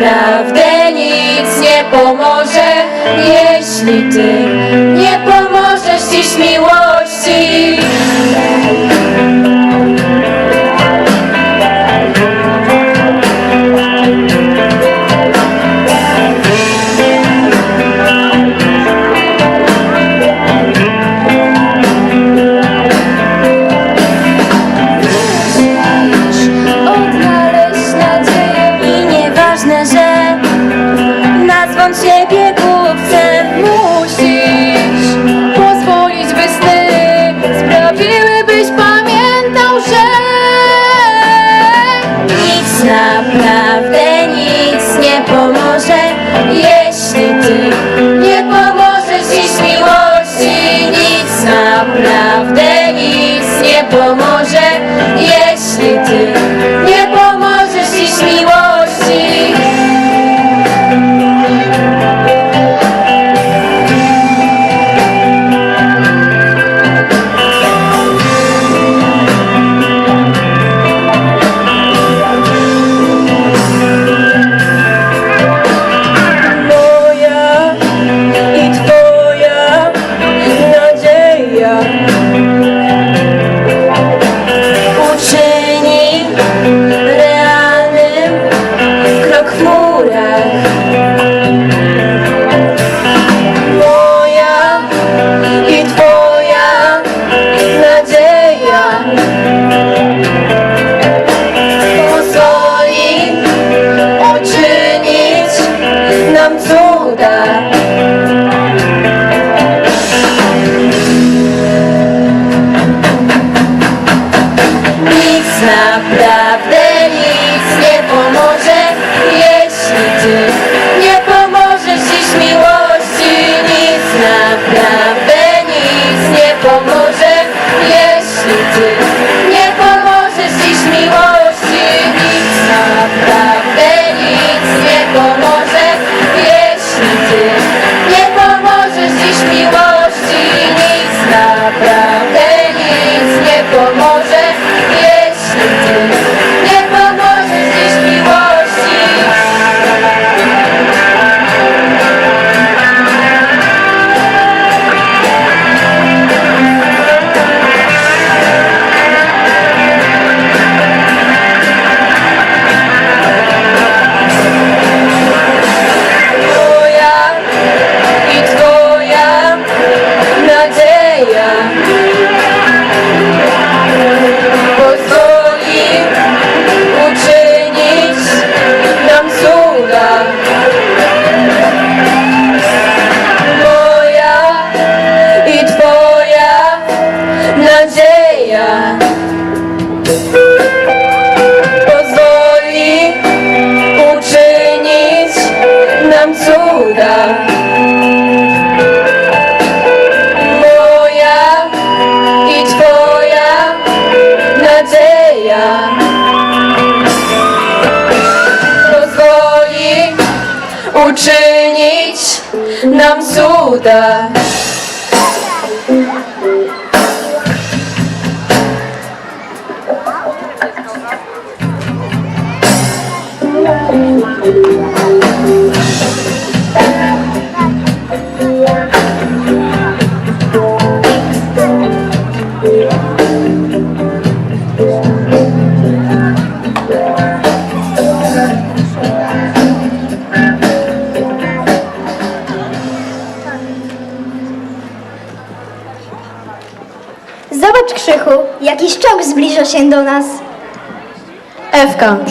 Naprawdę nic nie pomoże, jeśli Ty nie pomożesz dziś miłości. stop that.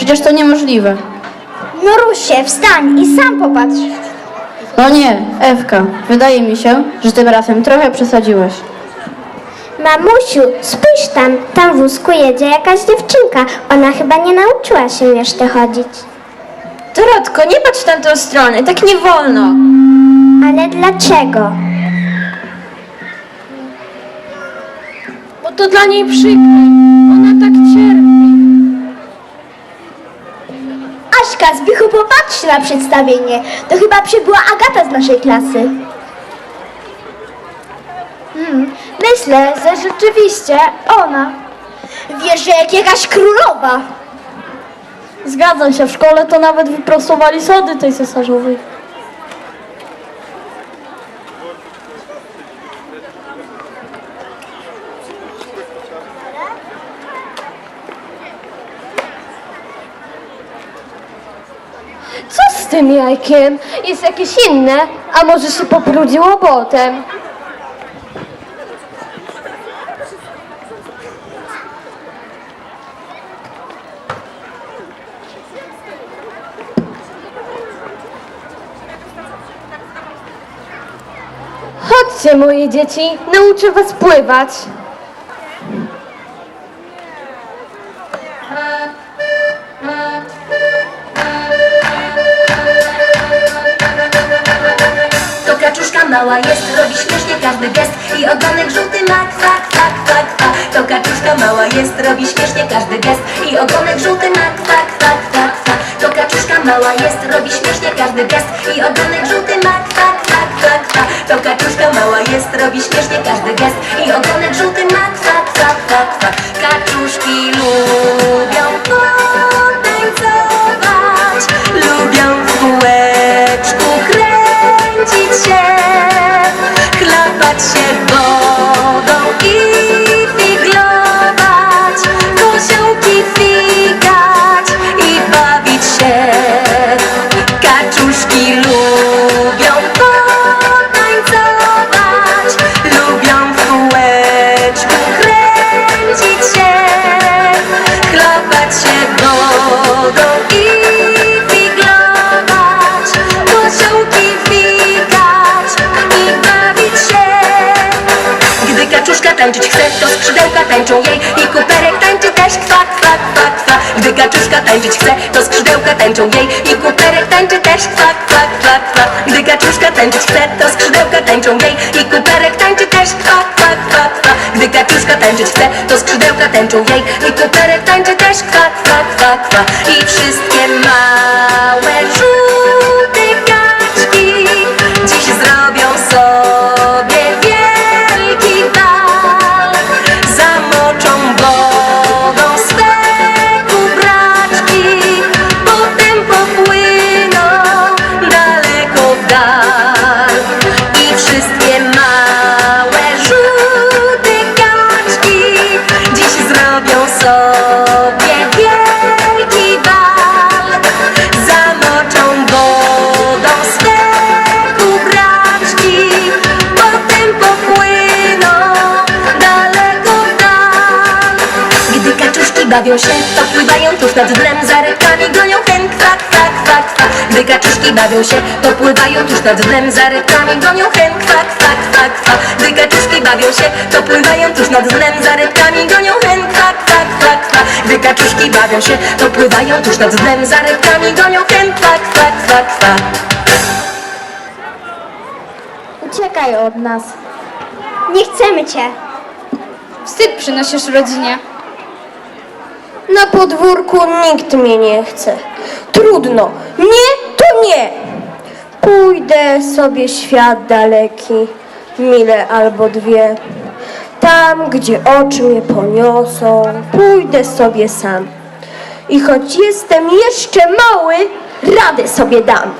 Przecież to niemożliwe. No wstań i sam popatrz. No nie, Ewka, wydaje mi się, że tym razem trochę przesadziłaś. Mamusiu, spójrz tam, tam w wózku jedzie jakaś dziewczynka. Ona chyba nie nauczyła się jeszcze chodzić. Dorotko, nie patrz w tamtą stronę, tak nie wolno. Ale dlaczego? Bo to dla niej przykre. Ona tak Zbyszka, Zbychu popatrz na przedstawienie. To chyba przybyła Agata z naszej klasy. Hmm, myślę, że rzeczywiście ona. Wiesz, że jak jakaś królowa. Zgadzam się, w szkole to nawet wyprostowali sody tej cesarzowej. Tym jajkiem? Jest jakieś inne? A może się poprudziło potem? Chodźcie, moje dzieci, nauczę was pływać. Mała jest, robi śmiesznie każdy gest I ogonek żółty ma kwa, kwa, kwa, kwa. To kaczuszka mała jest, robi śmiesznie każdy gest I ogonek żółty ma kwa, kwa, kwa, kwa. To kaczuszka mała jest, robi śmiesznie każdy gest I ogonek żółty ma kwa, kwa, kwa, kwa. To kaczuszka mała jest, robi śmiesznie każdy gest I ogonek żółty ma kwa, kwa, kwa, kwa. Kaczuszki lubią tańczyć chce, to skrzydełka tańczą jej I kuperek tańczy też. Kwa, kwa, kwa, kwa Gdy kaczuszka tańczyć chce, to skrzydełka tańczą jej I kuperek tańczy też. Kwa, kwa, kwa, kwa Gdy kaczuszka tańczyć chce, to skrzydełka tańczą jej I kuperek tańczy też. Kwa, kwa, kwa, kwa Gdy kaczuszka tańczyć chce, to skrzydełka tańczą jej I kuperek tańczy też. Kwa, kwa, kwa, kwa bawią się, to pływają tuż nad dnem Za rybkami gonią hen, kwa, kwa, kwa, kwa Gdy kaczuszki bawią się, to pływają tuż nad dnem Za rybkami gonią hen, kwa, kwa, kwa, kwa Gdy kaczuszki bawią się, to pływają tuż nad dnem Za rybkami gonią hen, kwa, kwa, kwa, kwa Gdy kaczuszki bawią się, to pływają tuż nad dnem Za rybkami gonią hen, kwa, kwa, kwa, kwa Uciekaj od nas. Nie chcemy cię. Wstyd przynosisz rodzinie. Na podwórku nikt mnie nie chce. Trudno. Nie, to nie. Pójdę sobie świat daleki, mile albo dwie. Tam, gdzie oczy mnie poniosą, pójdę sobie sam. I choć jestem jeszcze mały, radę sobie dam.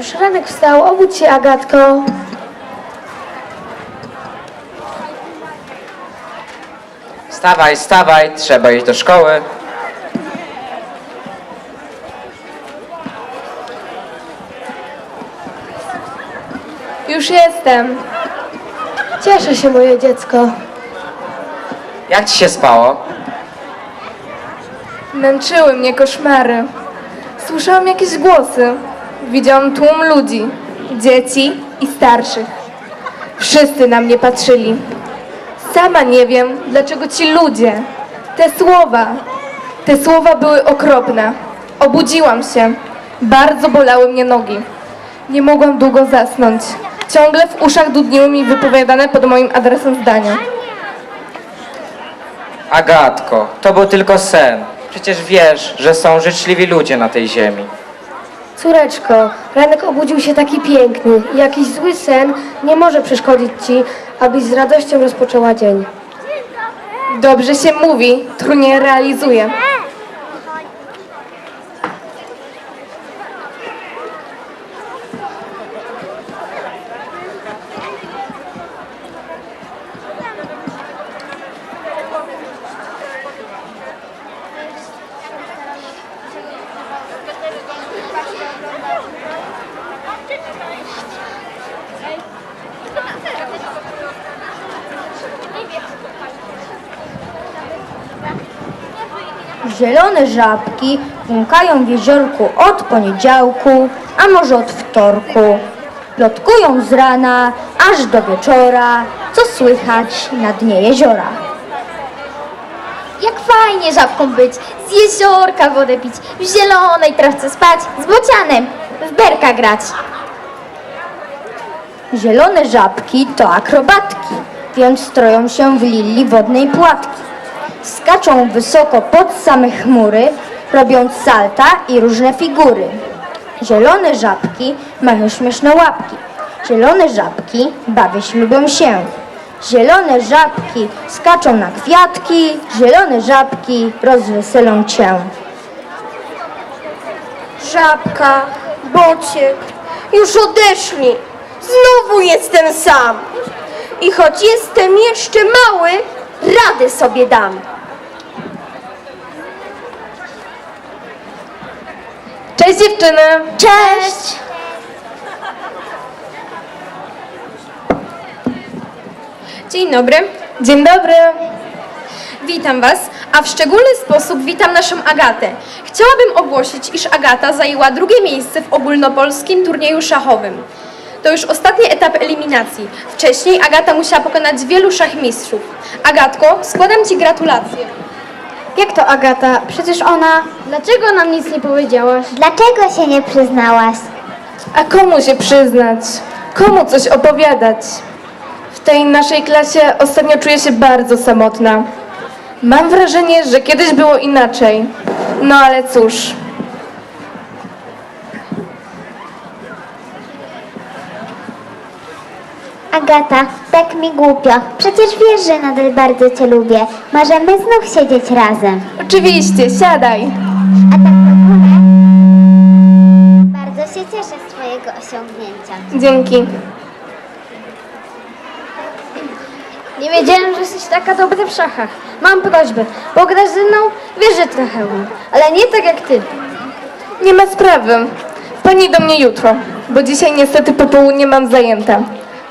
Już ranek wstał, obudź się, Agatko. Wstawaj, wstawaj, trzeba iść do szkoły. Już jestem. Cieszę się, moje dziecko. Jak ci się spało? Męczyły mnie koszmary. Słyszałam jakieś głosy. Widziałam tłum ludzi, dzieci i starszych. Wszyscy na mnie patrzyli. Sama nie wiem, dlaczego ci ludzie, te słowa, te słowa były okropne. Obudziłam się. Bardzo bolały mnie nogi. Nie mogłam długo zasnąć. Ciągle w uszach dudniły mi wypowiadane pod moim adresem zdania. Agatko, to był tylko sen. Przecież wiesz, że są życzliwi ludzie na tej ziemi. Córeczko, ranek obudził się taki piękny. Jakiś zły sen nie może przeszkodzić ci, abyś z radością rozpoczęła dzień. Dobrze się mówi, trudnie realizuje. Zielone żabki błąkają w jeziorku od poniedziałku, a może od wtorku. Plotkują z rana aż do wieczora, co słychać na dnie jeziora. Jak fajnie żabką być, z jeziorka wodę pić, w zielonej trawce spać, z bocianem, w berka grać. Zielone żabki to akrobatki, więc stroją się w lilii wodnej płatki. Skaczą wysoko pod same chmury, robiąc salta i różne figury. Zielone żabki mają śmieszne łapki. Zielone żabki bawić lubią się. Zielone żabki skaczą na kwiatki, zielone żabki rozweselą cię. Żabka, bociek, już odeszli. Znowu jestem sam. I choć jestem jeszcze mały, radę sobie dam. Cześć dziewczyny! Cześć! Dzień dobry, Dzień dobry! witam Was, a w szczególny sposób witam naszą Agatę. Chciałabym ogłosić, iż Agata zajęła drugie miejsce w ogólnopolskim turnieju szachowym. To już ostatni etap eliminacji. Wcześniej Agata musiała pokonać wielu szachmistrzów. Agatko, składam Ci gratulacje. Jak to Agata? Przecież ona... Dlaczego nam nic nie powiedziałaś? Dlaczego się nie przyznałaś? A komu się przyznać? Komu coś opowiadać? W tej naszej klasie ostatnio czuję się bardzo samotna. Mam wrażenie, że kiedyś było inaczej. No ale cóż, Agata, tak mi głupio. Przecież wiesz, że nadal bardzo cię lubię. Możemy znów siedzieć razem. oczywiście, siadaj. A tak w ogóle... Bardzo się cieszę z twojego osiągnięcia. Dzięki. Nie wiedziałem, że jesteś taka dobra w szachach. Mam prośbę, pograsz ze mną? Wiesz, że trochę umiem, ale nie tak jak ty. Nie ma sprawy. Pani do mnie jutro, bo dzisiaj niestety po południe mam zajęte.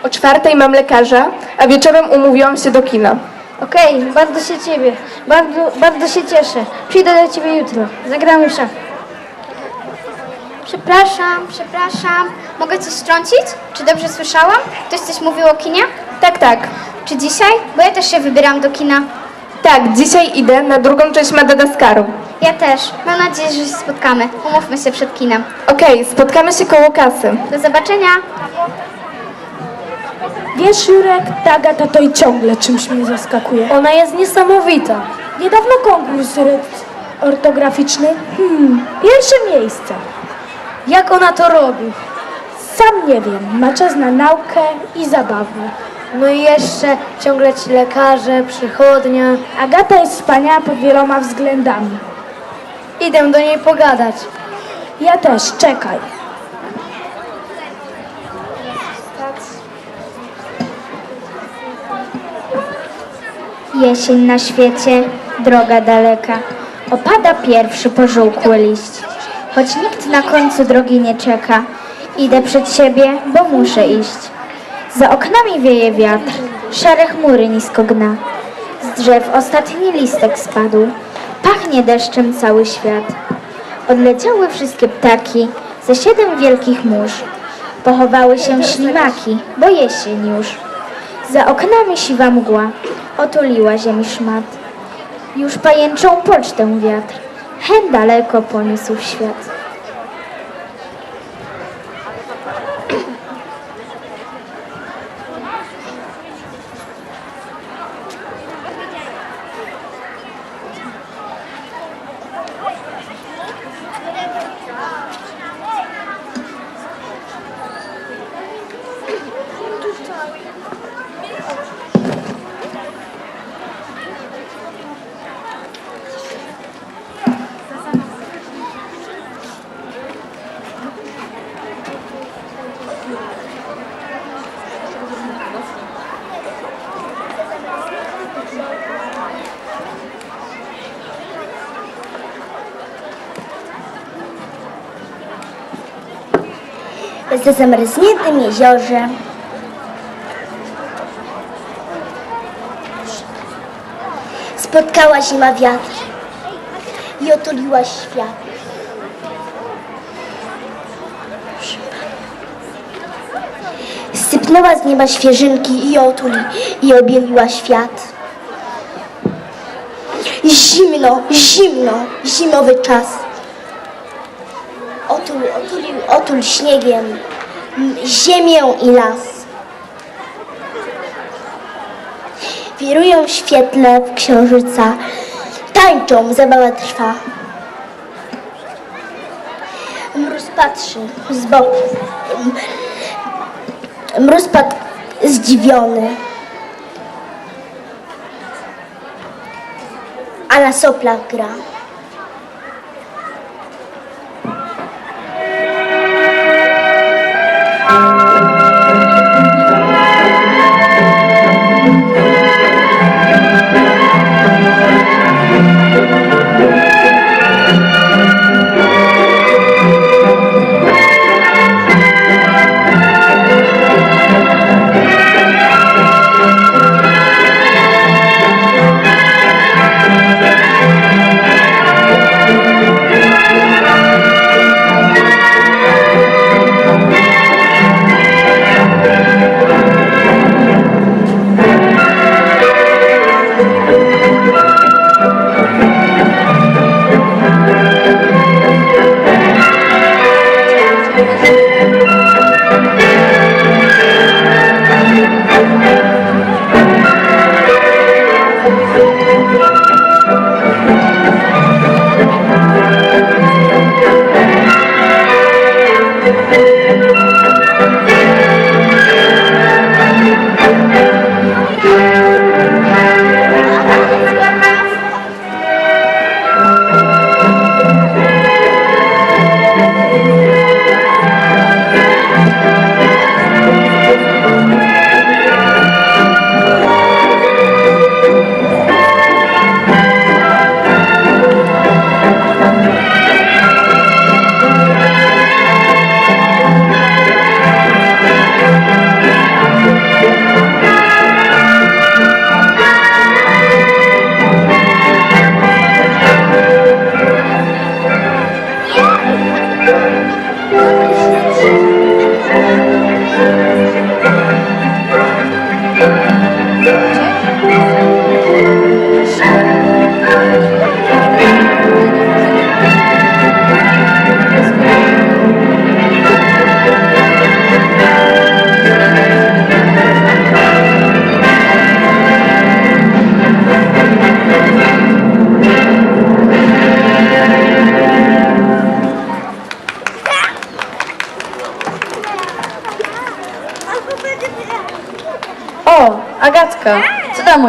O czwartej mam lekarza, a wieczorem umówiłam się do kina. Okej, bardzo się ciebie, bardzo, bardzo się cieszę. Przyjdę do ciebie jutro. Zagramy w szach. Przepraszam, przepraszam. Mogę coś wtrącić? Czy dobrze słyszałam? Ktoś coś mówił o kinie? Tak, tak. Czy dzisiaj? Bo ja też się wybieram do kina. Tak, dzisiaj idę na drugą część Madagaskaru. Ja też. Mam nadzieję, że się spotkamy. Umówmy się przed kinem. Okej, spotkamy się koło kasy. Do zobaczenia. Wiesz, Jurek, ta Agata to i ciągle czymś mnie zaskakuje. Ona jest niesamowita. Niedawno konkurs ortograficzny. Hmm, pierwsze miejsce. Jak ona to robi? Sam nie wiem, ma czas na naukę i zabawę. No i jeszcze ciągle ci lekarze, przychodnia. Agata jest wspaniała pod wieloma względami. Idę do niej pogadać. Ja też, czekaj. Jesień na świecie, droga daleka. Opada pierwszy pożółkły liść. Choć nikt na końcu drogi nie czeka. Idę przed siebie, bo muszę iść. Za oknami wieje wiatr, szare chmury nisko gna. Z drzew ostatni listek spadł. Pachnie deszczem cały świat. Odleciały wszystkie ptaki ze siedem wielkich mórz. Pochowały się ślimaki, bo jesień już. Za oknami siwa mgła otuliła ziemi szmat. Już pajęczą pocztę wiatr, hen daleko poniósł w świat. W zamarzniętym jeziorze. Spotkała zima wiatr i otuliła świat. Sypnęła z nieba świeżynki i otuli i obieliła świat. Zimno, zimno, zimowy czas. Otul, otulił, otul śniegiem ziemię i las. Wirują świetle w księżyca, tańczą, zabawa trwa. Mróz patrzy z boku. Mróz pat zdziwiony. A na soplach gra.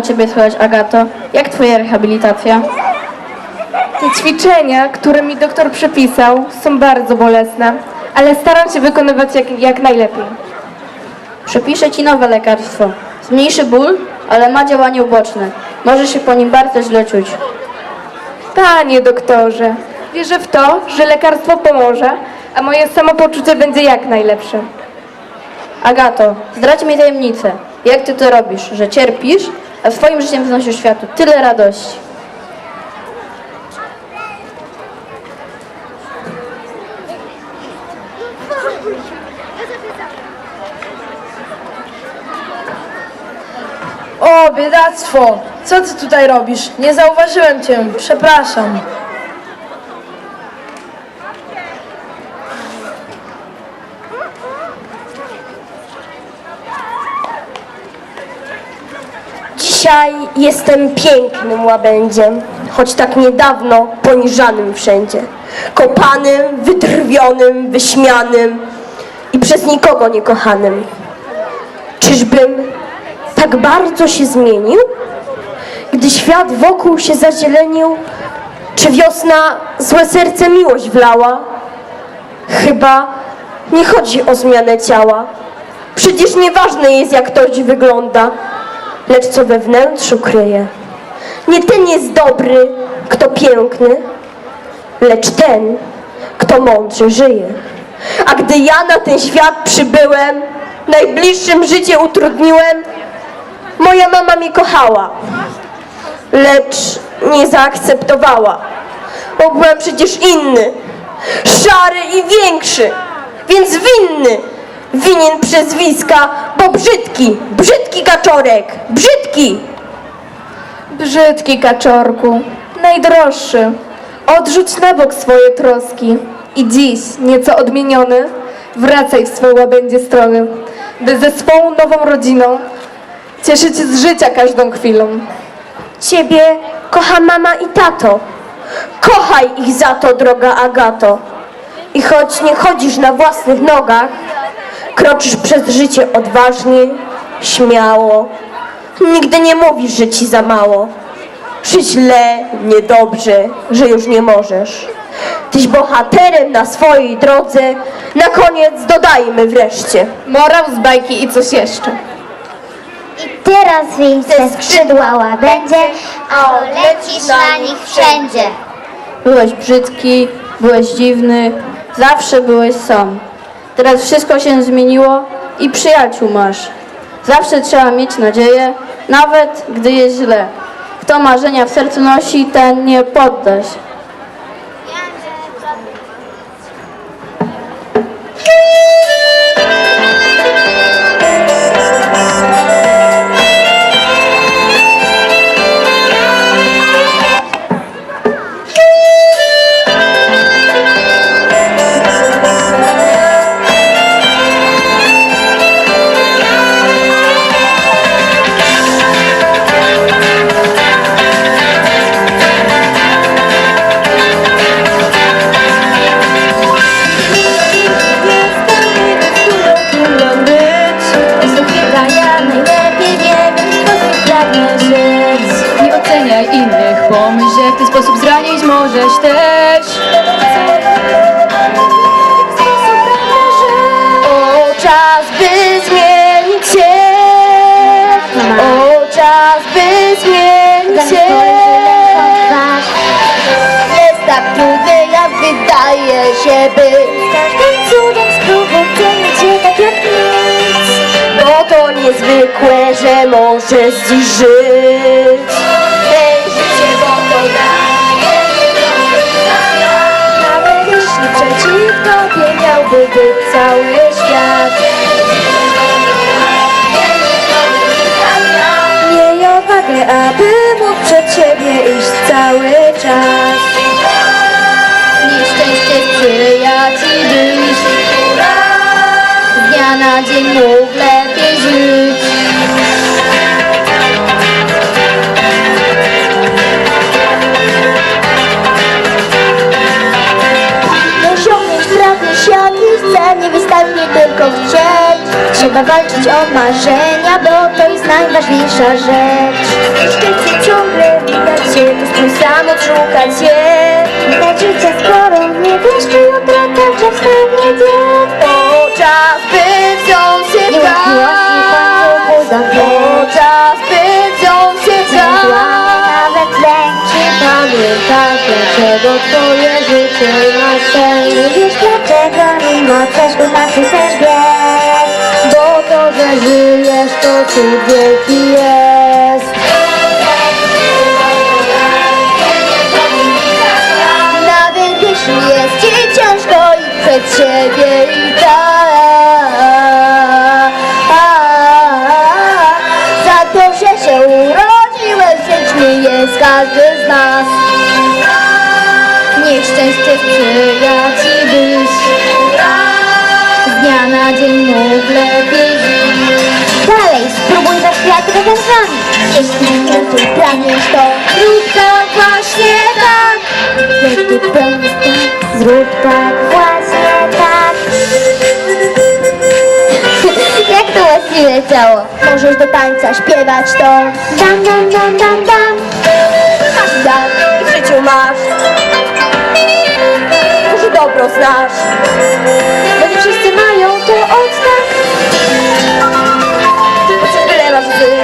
Ciebie słychać, Agato? Jak twoja rehabilitacja? Te ćwiczenia, które mi doktor przepisał, są bardzo bolesne, ale staram się wykonywać jak, jak najlepiej. Przepiszę ci nowe lekarstwo. Zmniejszy ból, ale ma działanie uboczne. Możesz się po nim bardzo źle czuć. Panie doktorze, wierzę w to, że lekarstwo pomoże, a moje samopoczucie będzie jak najlepsze. Agato, zdradź mi tajemnicę. Jak ty to robisz, że cierpisz, a swoim życiem wnosisz światu tyle radości? O, biedactwo! Co ty tutaj robisz? Nie zauważyłem cię, przepraszam. Dzisiaj jestem pięknym łabędziem, choć tak niedawno poniżanym wszędzie. Kopanym, wytrwionym, wyśmianym i przez nikogo niekochanym. Czyżbym tak bardzo się zmienił? Gdy świat wokół się zazielenił, czy wiosna złe serce miłość wlała? Chyba nie chodzi o zmianę ciała. Przecież nieważne jest, jak ktoś wygląda, lecz co we wnętrzu kryje. Nie ten jest dobry, kto piękny, lecz ten, kto mądrze żyje. A gdy ja na ten świat przybyłem, najbliższym życie utrudniłem, moja mama mnie kochała, lecz nie zaakceptowała, bo byłem przecież inny, szary i większy, więc winny, winien przezwiska, bo brzydki, brzydki kaczorek, brzydki. Brzydki kaczorku, najdroższy, odrzuć na bok swoje troski i dziś, nieco odmieniony, wracaj w swoje łabędzie strony, by ze swą nową rodziną cieszyć się z życia każdą chwilą. Ciebie kocha mama i tato. Kochaj ich za to, droga Agato. I choć nie chodzisz na własnych nogach, kroczysz przez życie odważnie, śmiało. Nigdy nie mówisz, że ci za mało. Że źle, niedobrze, że już nie możesz. Tyś bohaterem na swojej drodze. Na koniec dodajmy wreszcie. Morał z bajki i coś jeszcze. I teraz wińce skrzydła łabędzie, a lecisz na nich wszędzie. Byłeś brzydki, byłeś dziwny, zawsze byłeś sam. Teraz wszystko się zmieniło i przyjaciół masz. Zawsze trzeba mieć nadzieję, nawet gdy jest źle. Kto marzenia w sercu nosi, ten nie podda się. Nie możesz też. O, czas by zmienić się. O, czas by zmienić się. Jest tak trudny, jak wydaje się być. Każdym cudem zmienić się tak jak nic. Bo to niezwykłe, że możesz dziś żyć. Cały świat. Miej odwagę, aby mógł przed siebie iść cały czas. Nieszczęście sprzyja ci byś z dnia na dzień Trzeba walczyć o marzenia, bo to jest najważniejsza rzecz. Chcesz ciągle widać się, to spróbuj sam odszukać się. Widać życia skoro nie wiesz, czy jutro także wstanie dzień. O, czas by wziąć się Nie tak. łatwiej końcu budowy. O, czas by wziąć się tak. nawet lęk, czy pamiętasz, dlaczego twoje życie ma sens? Nie wiesz dlaczego, mimo też wiesz. Bo to, że żyjesz, to cud wielki jest. Nawet jeśli jest ci ciężko i przed siebie i tak Za to, że się urodziłeś, wdzięczny jest każdy z nas. Nieszczęście sprzyja ci byś z dnia na dzień mógł razem z nami Jeśli tylko pragniesz to Rób tak właśnie tak. Jeśli pragniesz tak. Zrób tak właśnie tak. Jak to właściwie ciało? Możesz do tańca śpiewać to. Dam, dam, dam, dam, dam. Masz dar i w życiu masz. Może dobro znasz. Bo nie wszyscy mają Nawet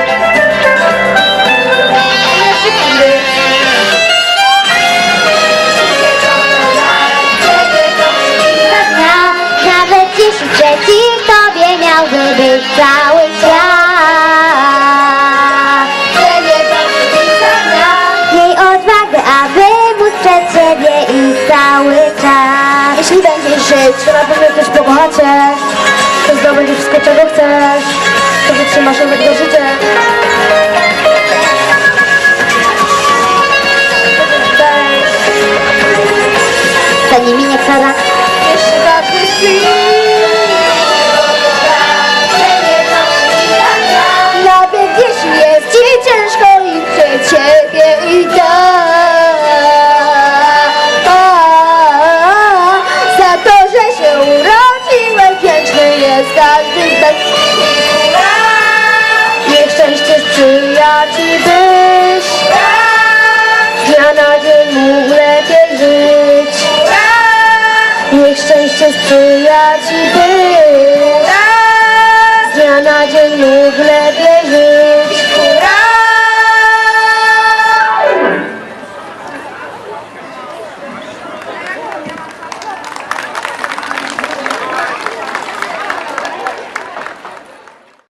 jeśli przeciw tobie miałby być cały świat Jej odwagę, aby móc siebie i cały czas. Jeśli będziesz żyć, to na pewno też pokochacie To zdobędziesz wszystko, czego chcesz. To wytrzymasz nawet do życia